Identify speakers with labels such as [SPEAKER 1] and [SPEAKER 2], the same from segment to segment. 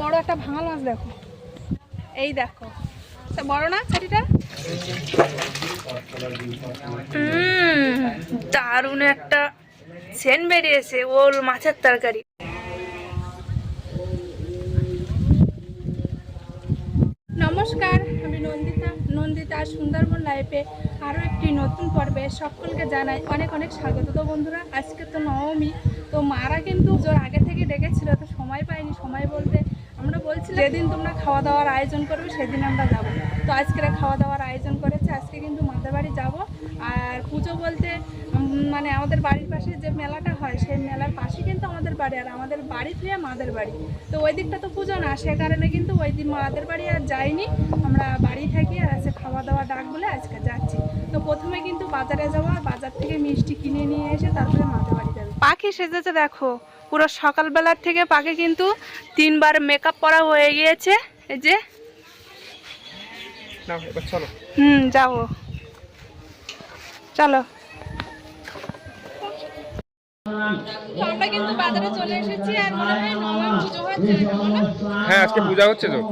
[SPEAKER 1] বড় একটা ভাঙাল মাছ দেখো। এই দেখো। বড় না
[SPEAKER 2] হুম, দারুণ একটা সেন বেরিয়েছে ওল মাছের তরকারি।
[SPEAKER 1] নমস্কার, আমি নন্দিতা। নন্দিতা সুন্দরবন লাইফে আরও একটি নতুন পর্বে সকলকে জানাই অনেক অনেক স্বাগত। তো বন্ধুরা, আজকে তো নবমী, তো মারা কিন্তু জোর আগে থেকে ডেকেছিল, তো সময় পাইনি, সময় বলতে আমরা বলছিলাম যেদিন তোমরা খাওয়া দাওয়ার আয়োজন করবে, সেদিন আমরা যাব। তো আজকে খাওয়া দাওয়ার আয়োজন করেছে, আজকে কিন্তু মাদের বাড়ি যাব। আর পুজো বলতে মানে আমাদের বাড়ির পাশে যে মেলাটা হয়, সেই মেলার পাশে কিন্তু আমাদের বাড়ি, আর আমাদের বাড়ি থেকে মাদের বাড়ি। তো ওই দিকটা তো পুজো না, সে কারণে কিন্তু ওই দিন মাদের বাড়ি আর যাইনি। আমরা বাড়ি থাকি আর আজকে খাওয়া দাওয়া ডাক বলে আজকে যাচ্ছি। তো প্রথমে কিন্তু বাজারে যাওয়া, বাজার থেকে মিষ্টি কিনে নিয়ে এসে তারপরে মাদের বাড়ি যাবে।
[SPEAKER 2] পাখি সেজেছে দেখো। পুরো সকালবেলার থেকে পাখি কিন্তু তিনবার মেকআপ করা হয়ে গিয়েছে। এই যে।
[SPEAKER 3] নাও এবার চলো।
[SPEAKER 2] হুম যাব চলো।
[SPEAKER 1] আমরা কিন্তু বাজারে চলে এসেছি আর মনে হয় নবম পুজো হচ্ছে
[SPEAKER 3] হ্যাঁ আজকে পূজা হচ্ছে তো।
[SPEAKER 2] দে,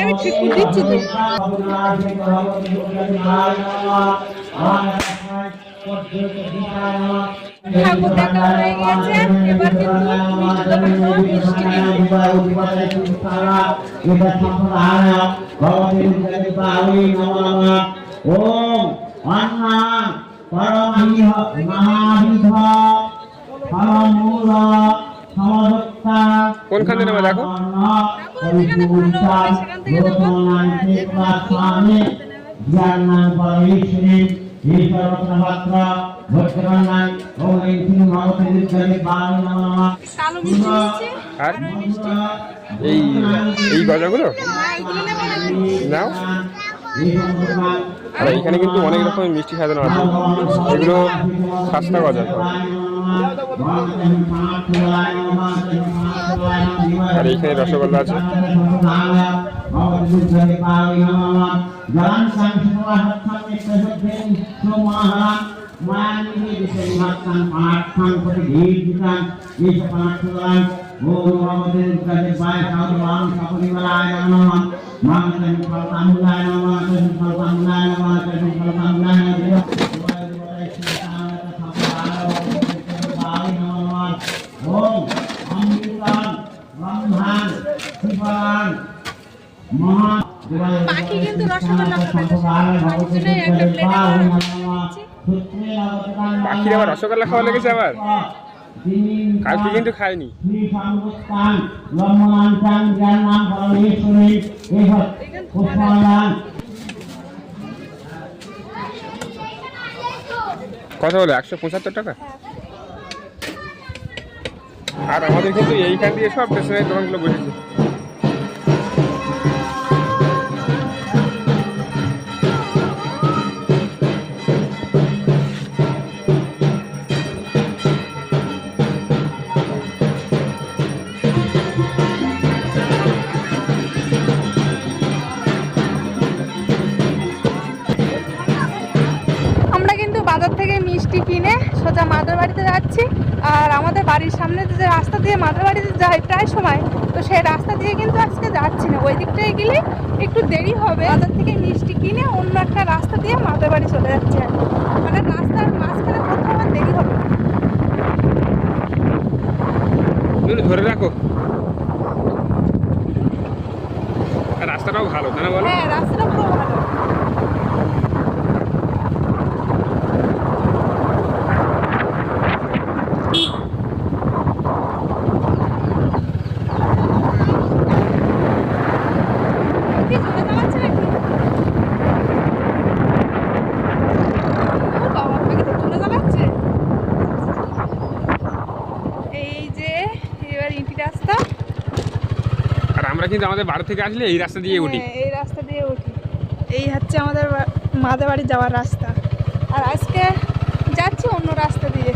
[SPEAKER 2] আমি ঠিক করে দিচ্ছি তো।
[SPEAKER 1] ঠাকুর দেখা হয়ে গিয়েছে এবার কিন্তু।
[SPEAKER 4] ওম অন্না পরমহিহ মহাবিধ ফলমূল সমদত্তা
[SPEAKER 3] কোনখানে নেবে দেখো?
[SPEAKER 4] পরমেশ্বরী ভগবতীর জলে বাল নমঃ
[SPEAKER 1] নিচ্ছি
[SPEAKER 3] আর এই এই গজাগুলো? নাও আর, এখানে কিন্তু অনেক রকমের মিষ্টি সাজানো আছে এগুলো সাতটা গজা। আর এইখানে রসগোল্লা আছে।
[SPEAKER 4] ওম
[SPEAKER 3] পাখির আবার রসগোল্লা খাওয়া লেগেছে আবার? কালকে কিন্তু খাইনি। কত হলো? একশো পঁচাত্তর টাকা? আর আমাদের কিন্তু এইখান দিয়ে সব স্টেশনের দোকানগুলো বসেছে।
[SPEAKER 2] সোজা মাদের বাড়িতে যাচ্ছি আর আমাদের বাড়ির সামনে যে রাস্তা দিয়ে মাদের বাড়িতে যাই প্রায় সময় তো সেই রাস্তা দিয়ে কিন্তু আজকে যাচ্ছি না। ওই দিকটায় গেলে একটু দেরি হবে। বাজার থেকে মিষ্টি কিনে অন্য একটা রাস্তা দিয়ে মাদের বাড়ি চলে যাচ্ছে। মানে রাস্তার মাঝখানে কোথাও আমার দেরি হবে
[SPEAKER 3] ধরে রাখো। রাস্তাটাও ভালো তাই না বলো?
[SPEAKER 2] হ্যাঁ রাস্তাটা পুরো ভালো
[SPEAKER 1] কি জোরে চালাচ্ছে নাকি? ও বাবা, পাখি তো জোরে চালাচ্ছে।
[SPEAKER 2] এই যে এবার ইটি রাস্তা
[SPEAKER 3] আর আমরা কিন্তু আমাদের বাড়ি থেকে আসলে এই রাস্তা দিয়ে উঠি।
[SPEAKER 2] হ্যাঁ, এই রাস্তা দিয়ে উঠি। এই হচ্ছে আমাদের বা- মাদের বাড়ি যাওয়ার রাস্তা। আর আজকে যাচ্ছি অন্য রাস্তা দিয়ে।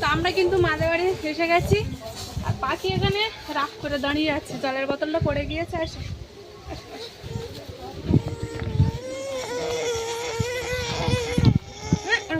[SPEAKER 2] তো আমরা কিন্তু বাড়ি এসে গেছি। আর পাখি এখানে রাগ করে দাঁড়িয়ে আছে। জলের বোতলটা পড়ে গিয়েছে আর হ্যাঁ, ওরম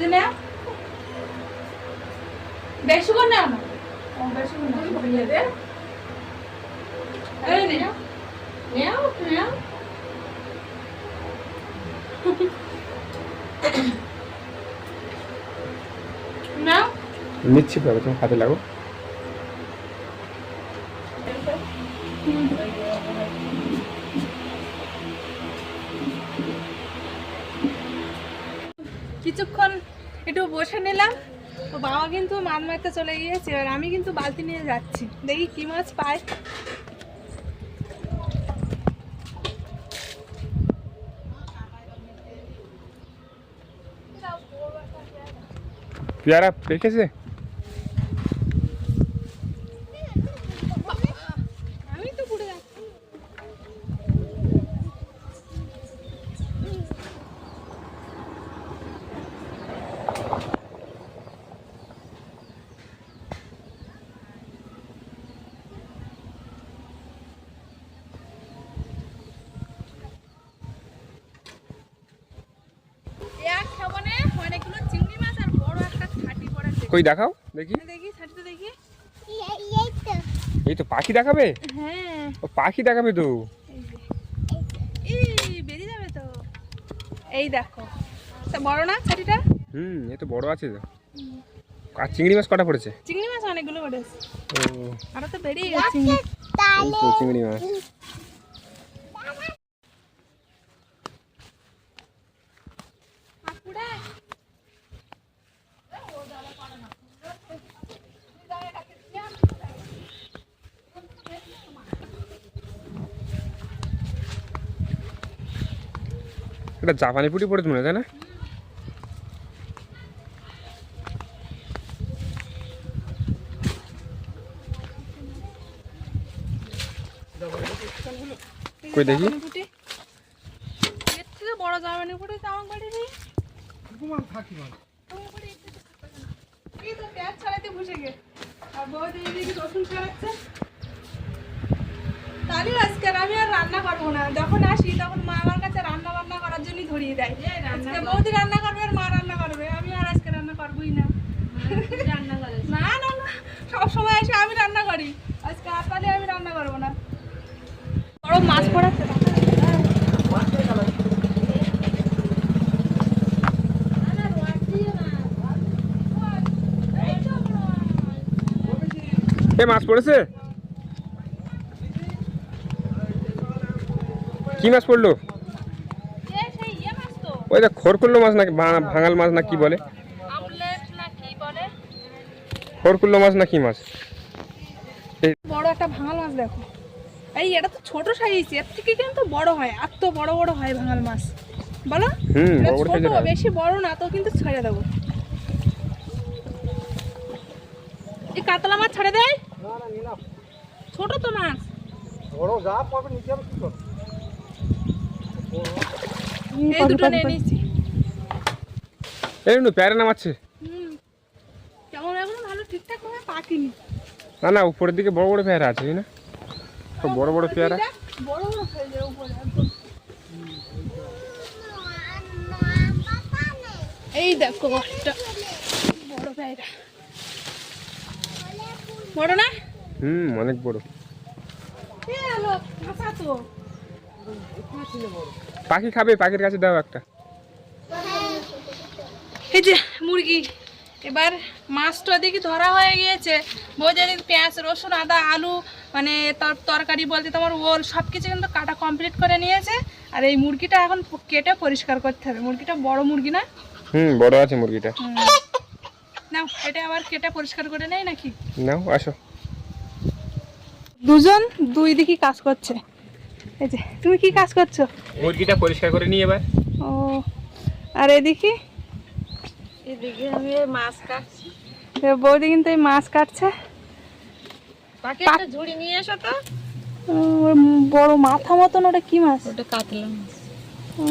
[SPEAKER 2] বুঝে নাও বেশি করে নাও না ও বেশি করে নাও ভরিয়ে দে। নাও নাও নাও
[SPEAKER 3] নিচ্ছি তো তোমার হাতে লাগো।
[SPEAKER 2] কিছুক্ষণ বসে নিলাম। তো বাবা কিন্তু মাছ মারতে চলে গিয়েছে, এবার আমি কিন্তু বালতি নিয়ে যাচ্ছি। দেখি কি মাছ পাই
[SPEAKER 3] পেয়ারা পেকেছে
[SPEAKER 2] আমি তো পুড়ে যাচ্ছি এক খাবনে অনেকগুলো চিংড়ি মাছ আর বড় একটা ছাটি পড়েছে
[SPEAKER 3] কই দেখাও? দেখি। এই তো পাখি দেখাবে?
[SPEAKER 2] হ্যাঁ।
[SPEAKER 3] ও পাখি দেখাবে তো।
[SPEAKER 2] এই বেরিয়ে যাবে তো। এই দেখো। তা বড় না ছাটিটা
[SPEAKER 3] হুম এই তো বড় আছে। তো আর চিংড়ি মাছ কটা পড়েছে?
[SPEAKER 2] চিংড়ি মাছ অনেকগুলো পড়েছে।
[SPEAKER 3] ও।
[SPEAKER 2] আরও তো বেরিয়ে গেছে।
[SPEAKER 3] চিংড়ি মাছ। এটা জাপানি পুটি পড়েছে মনে হয় তাই না? কই দেখি?
[SPEAKER 2] এর থেকে বড় জামানি পুটি আমার বাড়ি নেই। থেকে? এই তো পেঁয়াজ ছাড়াইতে বসে গে আর বৌদি এদিকে রসুন ছাড়াচ্ছে। তাহলে আজকে আমি আর রান্না করব না। যখন আসি তখন মা আমার কাছে রান্না বান্না করার জন্যই ধরিয়ে দেয়। আজকে বৌদি রান্না করবে আর মা রান্না করবে। আমি আর আজকে রান্না করবোই না। না না না। সব সময় এসে আমি রান্না করি। আজকে তাহলে আমি রান্না করব না। বড় মাছ পড়াচ্ছে।
[SPEAKER 3] এ মাছ পড়েছে? কি মাছ পড়ল? ওই দেখ খড়কুল্লো মাছ নাকি ভাঙাল মাছ না কি বলে?
[SPEAKER 2] আমলেট না কি বলে?
[SPEAKER 3] খড়কুল্লো মাছ না কি মাছ? এই
[SPEAKER 2] বড় একটা ভাঙাল মাছ দেখো। এই এটা তো ছোট সাইজ এর থেকে কিন্তু বড় হয় আর তো বড় বড় হয় ভাঙাল মাছ। বলো?
[SPEAKER 3] বড় বড়
[SPEAKER 2] ছোট বেশি বড় না তো কিন্তু ছেড়ে দেবো। এই কাতলা মাছ ছেড়ে দেয় ছোট তো মাছ। এই দুটো নিয়ে নিয়েছি
[SPEAKER 3] এই প্যারে নামাচ্ছে।
[SPEAKER 2] কেমন এখনও ভালো ঠিকঠাক পাকিনি।
[SPEAKER 3] না না উপরের দিকে বড় বড় পেয়ারা আছে না? তো বড় বড় পেয়ারা।
[SPEAKER 2] বড় বড় উপরে এই দেখো একটা বড় পেয়ারা। বড় না?
[SPEAKER 3] হুম অনেক বড়।
[SPEAKER 2] এ আলো ফাঁসা তো।
[SPEAKER 3] পাখি খাবে পাখির কাছে দাও একটা।
[SPEAKER 2] এই যে মুরগি
[SPEAKER 1] এবার মাছটা দেখি ধরা হয়ে গিয়েছে। এদিকে পেঁয়াজ রসুন আদা আলু মানে তার তরকারি বলতে তোমার ওল সব কিছু কিন্তু কাটা কমপ্লিট করে নিয়েছে। আর এই মুরগিটা এখন কেটে পরিষ্কার করতে হবে। মুরগিটা বড় মুরগি না?
[SPEAKER 3] হুম বড় আছে মুরগিটা।
[SPEAKER 1] নাও এটা আবার কেটে পরিষ্কার করে নেই নাকি?
[SPEAKER 3] নাও আসো।
[SPEAKER 2] দুজন দুই দিকে কাজ করছে। এই যে তুমি কি কাজ করছ?
[SPEAKER 3] মুরগিটা পরিষ্কার করে নিয়ে এবার।
[SPEAKER 2] ও আর এদিকে?
[SPEAKER 1] এদিকে আমি মাছ কাটছি।
[SPEAKER 2] বৌদি কিন্তু এই মাছ কাটছে।
[SPEAKER 1] ঝুড়ি নিয়ে এসো তো।
[SPEAKER 2] ওর বড় মাথা মতন ওটা কি মাছ?
[SPEAKER 1] ওটা কাটলাম
[SPEAKER 2] ও।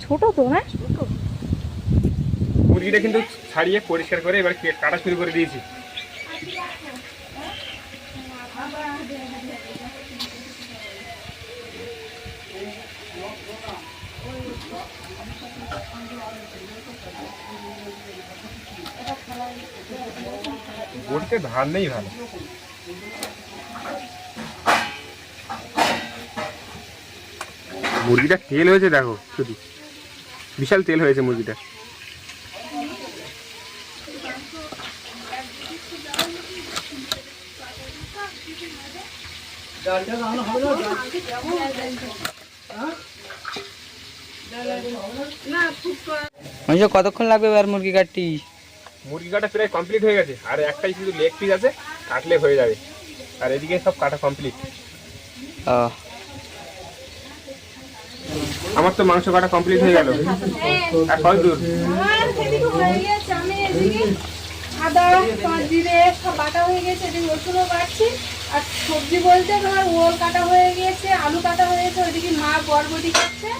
[SPEAKER 2] ছোট তো না?
[SPEAKER 3] মুরগিটা কিন্তু ছাড়িয়ে পরিষ্কার করে এবার কে- কাটা শুরু করে দিয়েছি। বলতে ধার নেই ভালো। মুরগিটা তেল হয়েছে দেখো শুধু। বিশাল তেল হয়েছে মুরগিটা।
[SPEAKER 5] মানুষ কতক্ষণ লাগবে এবার মুরগি কাটটি
[SPEAKER 3] মুরগি কাটা প্রায় কমপ্লিট হয়ে গেছে। আর একটাই শুধু লেগ পিস আছে কাটলে হয়ে যাবে। আর এদিকে সব কাটা কমপ্লিট আমার তো মাংস কাটা কমপ্লিট হয়ে গেল। আর কত দূর?
[SPEAKER 1] হয়ে আদা জিরে সব বাটা হয়ে গেছে এদিকে রসুনও বাড়ছি আর সবজি বলতে তোমার ওল কাটা হয়ে গিয়েছে আলু কাটা হয়ে গেছে ওইদিকে মা বরবটি কাটছে।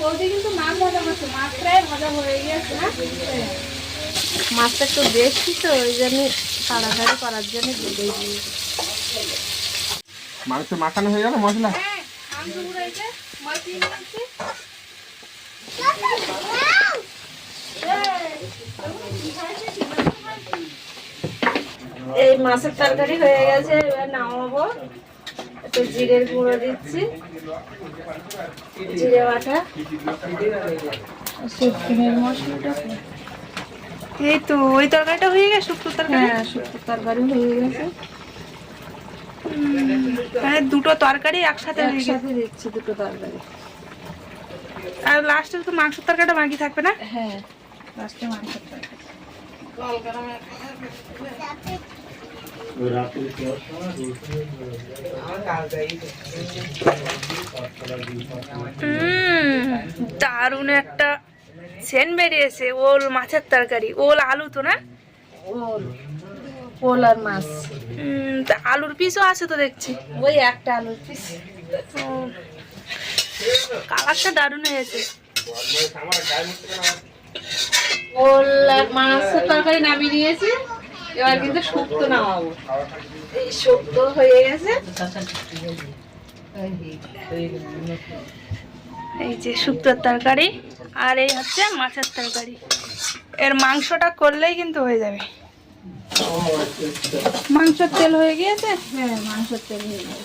[SPEAKER 1] বৌদি কিন্তু মাছ ভাজা করছে। মাছ প্রায় ভাজা হয়ে গিয়েছে না?
[SPEAKER 2] মাছটা একটু বেশি তো ওই জন্য তাড়াতাড়ি করার জন্য দিয়ে
[SPEAKER 3] মাংস মাখানো হয়ে গেল মশলা?
[SPEAKER 1] হ্যাঁ
[SPEAKER 2] এই মাছের তরকারি হয়ে গেছে এবার নামাবো। একটু জিরের গুঁড়ো দিচ্ছি। জিরে বাটা। শুকনের মশলাটা। এই তো ওই তরকারিটা হয়ে গেছে শুক্তো তরকারি? হ্যাঁ শুক্তো তরকারি হয়ে গেছে। মানে দুটো তরকারি একসাথে হয়ে গেছে। দিচ্ছি দুটো তরকারি। আর লাস্টে তো মাংসের তরকারিটা বাকি থাকবে না? হ্যাঁ লাস্টে মাংসের তরকারি। দারুণ একটা সেন বেরিয়েছে ওল মাছের তরকারি ওল আলু তো না?
[SPEAKER 6] ওল আর মাছ।
[SPEAKER 2] তা আলুর পিসও আছে তো দেখছি।
[SPEAKER 6] ওই একটা আলুর পিস
[SPEAKER 2] কালারটা দারুণ হয়েছে।
[SPEAKER 6] ওল মাছের তরকারি নামিয়ে নিয়েছি এবার কিন্তু শুক্তো নামাবো। এই শুক্তো হয়ে গেছে।
[SPEAKER 2] এই যে শুক্তোর তরকারি আর এই হচ্ছে মাছের তরকারি। এর মাংসটা করলেই কিন্তু হয়ে যাবে। মাংসর তেল হয়ে গিয়েছে?
[SPEAKER 6] হ্যাঁ মাংসের তেল হয়ে গেছে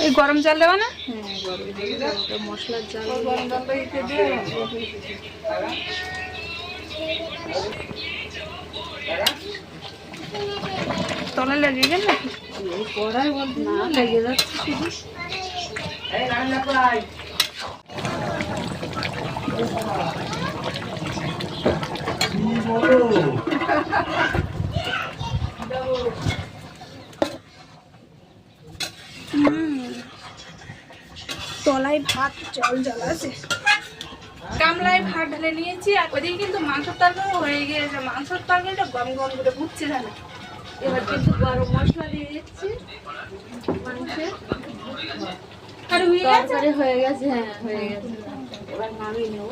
[SPEAKER 2] এই গরম জল দেওয়া না?
[SPEAKER 6] মশলার
[SPEAKER 2] লেগে গেল নাকি?
[SPEAKER 6] না লেগে যাচ্ছে
[SPEAKER 2] তলায় ভাত জল জল আছে। গামলায় ভাত ঢেলে নিয়েছি আর ওদিকে কিন্তু মাংসের তরকারি হয়ে গিয়েছে। মাংসের তরকারিটা গরম গরম করে বুঝছে জানে?
[SPEAKER 6] এবার কিন্তু গরম মশলা দিয়ে দিচ্ছি মাংস।
[SPEAKER 2] তরকারি হয়ে গেছে?
[SPEAKER 6] তরকারি হয়ে গেছে হ্যাঁ হয়ে গেছে। এবার নামিয়ে নেব।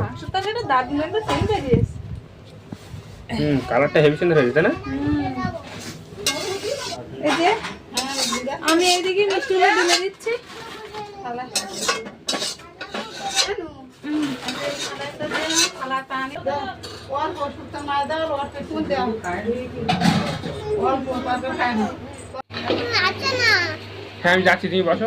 [SPEAKER 2] মাংস তরকারিটা দারুণ একটা সেন্ট বেরিয়েছে
[SPEAKER 1] হুম কালারটা হেভি সুন্দর হয়েছে তাই না?
[SPEAKER 2] এই যে আমি এইদিকে মিষ্টিগুলো ঢেলে দিচ্ছি।
[SPEAKER 1] হ্যাঁ আমি যাচ্ছি তুমি বসো।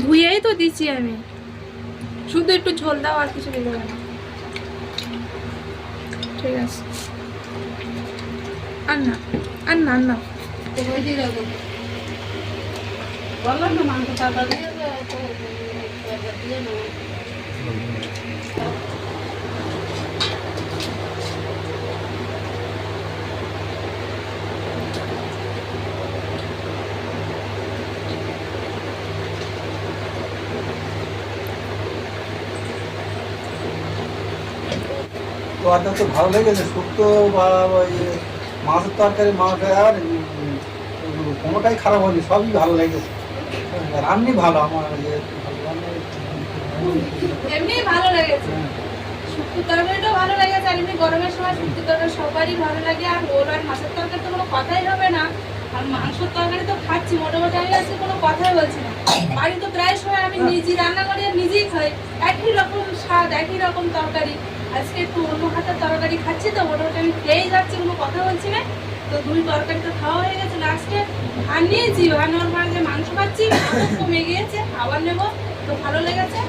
[SPEAKER 2] ধুয়েই তো দিচ্ছি আমি। শুধু একটু ঝোল দাও আর কিছু দিতে হবে না। ঠিক আছে। আর না আর না না।
[SPEAKER 6] বললাম না মাংস দিয়ে দিয়ে
[SPEAKER 7] তরকারি তো ভালো লেগেছে শুক্তো বা ওই মাছের তরকারি, মাছ আর কোনোটাই খারাপ হয়নি, সবই ভালো লেগেছে। রান্নি ভালো, আমার ইয়ে
[SPEAKER 2] এমনি ভালো লেগেছে। ভালো লেগেছে এমনি গরমের সময় তরকারি সবারই ভালো লাগে, আর ওর আর মাছের তরকারি তো কোনো কথাই হবে না। আর তরকারি তো খাচ্ছি, মোটামুটি আমি কোনো বলছি না। তো প্রায় সময় আমি নিজেই রান্না করি নিজেই খাই। একই রকম স্বাদ, একই রকম তরকারি। আজকে একটু অন্য হাতের তরকারি খাচ্ছি তো, মোটামুটি আমি খেয়েই যাচ্ছি, কোনো কথা বলছি না। তো দুই তরকারি তো খাওয়া হয়ে গেছে লাস্টে আর নিয়েছি, আর নেওয়ার পরে যে মাংস খাচ্ছি কমে গিয়েছে, আবার নেব, তো ভালো লেগেছে।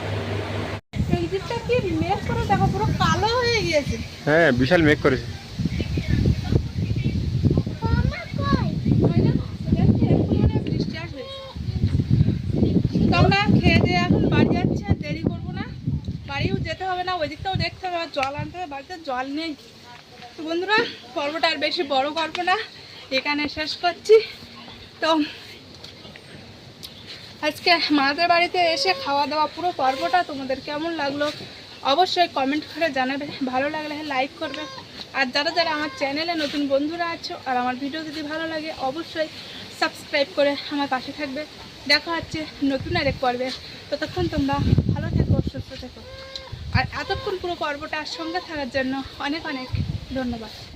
[SPEAKER 2] এই দিকটা কি মেঘ করে দেখো, পুরো কালো হয়ে গিয়েছে।
[SPEAKER 1] হ্যাঁ বিশাল মেঘ করেছে
[SPEAKER 2] বৃষ্টি আসবে তোমরা খেয়ে দিয়ে এখন বাড়ি যাচ্ছে আর দেরি করব না বাড়িও যেতে হবে না ওই দিকটাও দেখতে হবে আর জল আনতে হবে, বাড়িতে জল নেই। তো বন্ধুরা, পর্বটা আর বেশি বড় করব না, এখানে শেষ করছি। তো আজকে মাদের বাড়িতে এসে খাওয়া দাওয়া পুরো পর্বটা তোমাদের কেমন লাগল, অবশ্যই কমেন্ট করে জানাবে। ভালো লাগলে লাইক করবে। আর যারা যারা আমার চ্যানেলে নতুন বন্ধুরা আছো আর আমার ভিডিও যদি ভালো লাগে, অবশ্যই সাবস্ক্রাইব করে আমার পাশে থাকবে। দেখা হচ্ছে নতুন আরেক পর্বে। ততক্ষণ তোমরা ভালো থেকো, সুস্থ থেকো। আর এতক্ষণ পুরো পর্বটা সঙ্গে থাকার জন্য অনেক অনেক ধন্যবাদ।